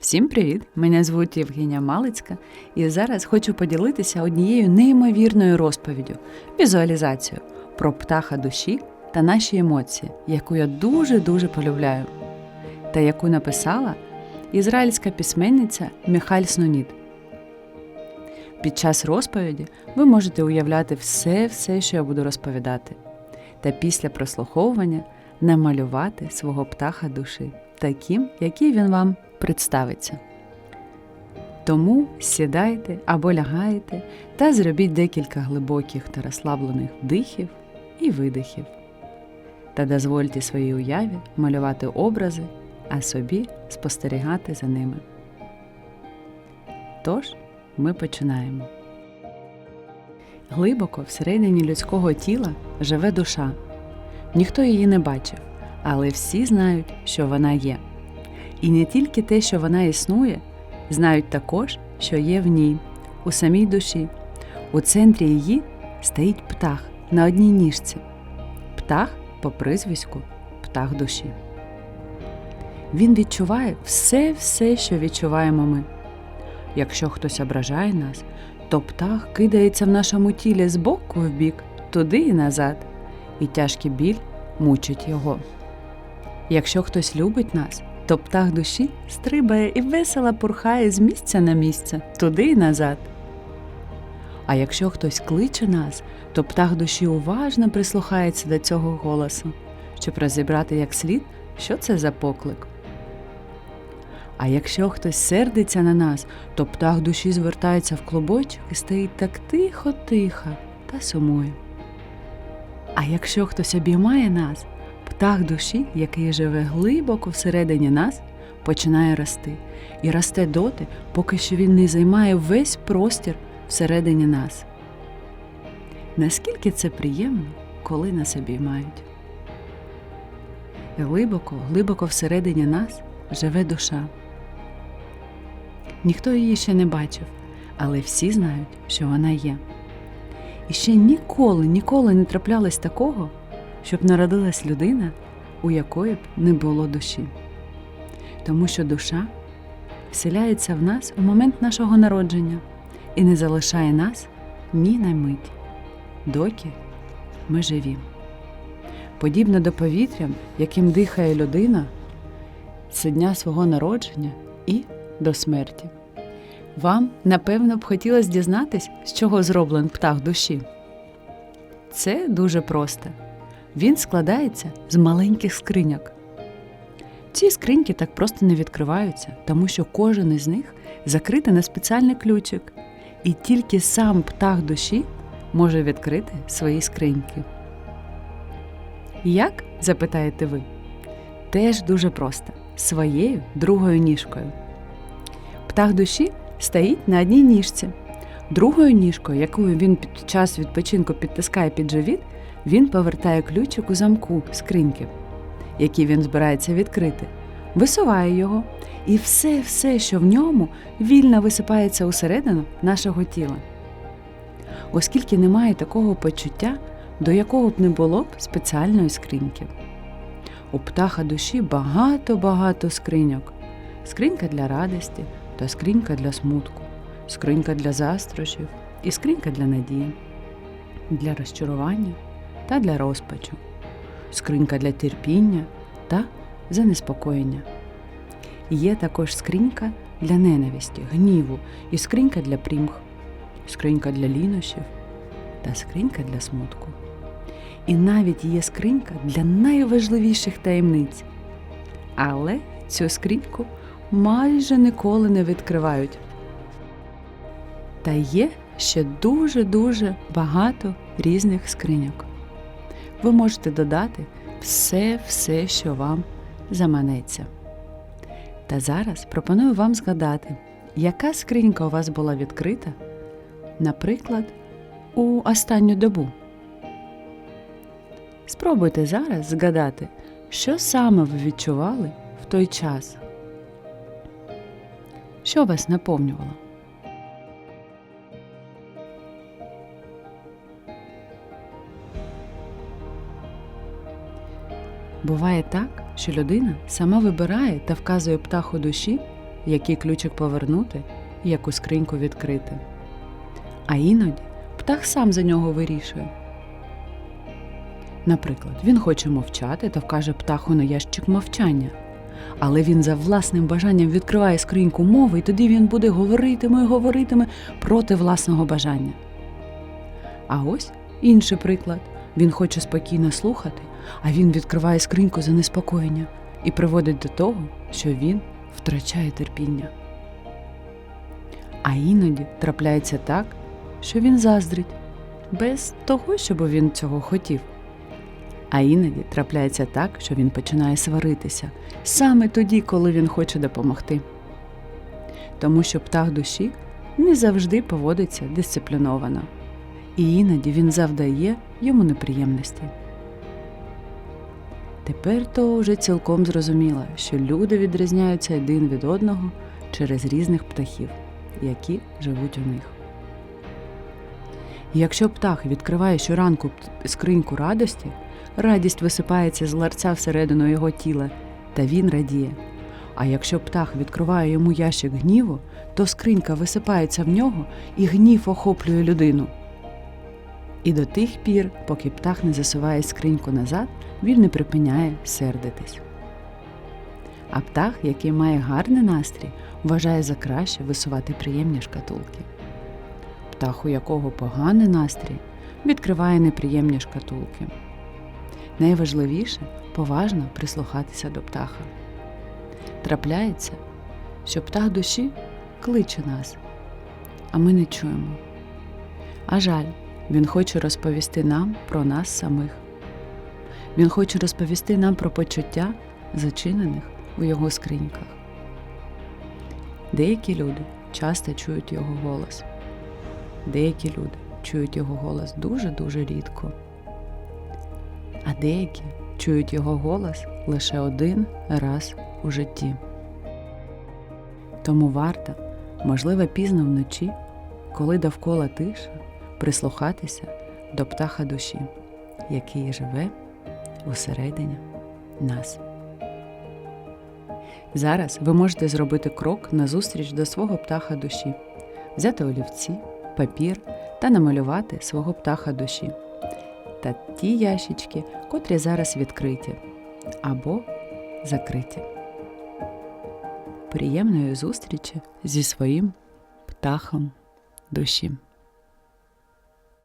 Всім привіт! Мене звуть Євгенія Малицька, і зараз хочу поділитися однією неймовірною розповіддю, візуалізацією про птаха душі та наші емоції, яку я дуже-дуже полюбляю, та яку написала ізраїльська письменниця Міхаль Снуніт. Під час розповіді ви можете уявляти все, все, що я буду розповідати, та після прослуховування намалювати свого птаха душі таким, який він вам представиться. Тому сідайте або лягайте та зробіть декілька глибоких та розслаблених вдихів і видихів. Та дозвольте своїй уяві малювати образи, а собі спостерігати за ними. Тож ми починаємо. Глибоко всередині людського тіла живе душа. Ніхто її не бачив, але всі знають, що вона є. І не тільки те, що вона існує, знають також, що є в ній, у самій душі. У центрі її стоїть птах на одній ніжці. Птах по прізвиську птах душі. Він відчуває все-все, що відчуваємо ми. Якщо хтось ображає нас, то птах кидається в нашому тілі з боку в бік, туди і назад, і тяжкий біль мучить його. Якщо хтось любить нас, то птах душі стрибає і весело пурхає з місця на місце, туди і назад. А якщо хтось кличе нас, то птах душі уважно прислухається до цього голосу, щоб розібрати як слід, що це за поклик. А якщо хтось сердиться на нас, то птах душі звертається в клубочок і стоїть так тихо-тихо та сумує. А якщо хтось обіймає нас, птах душі, який живе глибоко всередині нас, починає рости і росте доти, поки що він не займає весь простір всередині нас. Наскільки це приємно, коли нас обіймають? Глибоко, глибоко всередині нас живе душа. Ніхто її ще не бачив, але всі знають, що вона є. І ще ніколи, ніколи не траплялось такого, щоб народилась людина, у якої б не було душі. Тому що душа вселяється в нас у момент нашого народження і не залишає нас ні на мить, доки ми живі. Подібно до повітря, яким дихає людина з дня свого народження і до смерті. Вам, напевно, б хотілося дізнатись, з чого зроблен птах душі. Це дуже просто. Він складається з маленьких скриньок. Ці скриньки так просто не відкриваються, тому що кожен із них закритий на спеціальний ключик, і тільки сам птах душі може відкрити свої скриньки. Як? запитаєте ви? Теж дуже просто своєю другою ніжкою. Птах душі стоїть на одній ніжці. Другою ніжкою, якою він під час відпочинку підтискає під живіт, він повертає ключик у замку скриньки, який він збирається відкрити, висуває його, і все, все, що в ньому, вільно висипається усередину нашого тіла. Оскільки немає такого почуття, до якого б не було б спеціальної скриньки. У птаха душі багато-багато скриньок. Скринька для радості та скринька для смутку, скринька для застрощів і скринька для надії, для розчарування та для розпачу, скринька для терпіння та занеспокоєння. Є також скринька для ненависті, гніву і скринька для примх, скринька для лінощів та скринька для смутку. І навіть є скринька для найважливіших таємниць. Але цю скриньку майже ніколи не відкривають. Та є ще дуже-дуже багато різних скриньок. Ви можете додати все-все, що вам заманеться. Та зараз пропоную вам згадати, яка скринька у вас була відкрита, наприклад, у останню добу. Спробуйте зараз згадати, що саме ви відчували в той час. Що вас наповнювало? Буває так, що людина сама вибирає та вказує птаху душі, який ключик повернути і яку скриньку відкрити. А іноді птах сам за нього вирішує. Наприклад, він хоче мовчати та вкаже птаху на ящик мовчання. Але він за власним бажанням відкриває скриньку мови, і тоді він буде говоритиме і говоритиме проти власного бажання. А ось інший приклад. Він хоче спокійно слухати, а він відкриває скриньку за неспокоєння і приводить до того, що він втрачає терпіння. А іноді трапляється так, що він заздрить, без того, щоб він цього хотів. А іноді трапляється так, що він починає сваритися саме тоді, коли він хоче допомогти. Тому що птах душі не завжди поводиться дисципліновано, і іноді він завдає йому неприємності. Тепер то вже цілком зрозуміло, що люди відрізняються один від одного через різних птахів, які живуть у них. Якщо птах відкриває щоранку скриньку радості, радість висипається з ларця всередину його тіла, та він радіє. А якщо птах відкриває йому ящик гніву, то скринька висипається в нього і гнів охоплює людину. І до тих пір, поки птах не засуває скриньку назад, він не припиняє сердитись. А птах, який має гарний настрій, вважає за краще висувати приємні шкатулки. Птах, у якого поганий настрій, відкриває неприємні шкатулки. Найважливіше поважно прислухатися до птаха. Трапляється, що птах душі кличе нас, а ми не чуємо. А жаль, він хоче розповісти нам про нас самих. Він хоче розповісти нам про почуття, зачинених у його скриньках. Деякі люди часто чують його голос. Деякі люди чують його голос дуже-дуже рідко. А деякі чують його голос лише один раз у житті. Тому варто, можливо, пізно вночі, коли довкола тиша, прислухатися до птаха душі, який живе усередині нас. Зараз ви можете зробити крок назустріч до свого птаха душі, взяти олівці, папір та намалювати свого птаха душі та ті ящички, котрі зараз відкриті або закриті. Приємної зустрічі зі своїм птахом душі.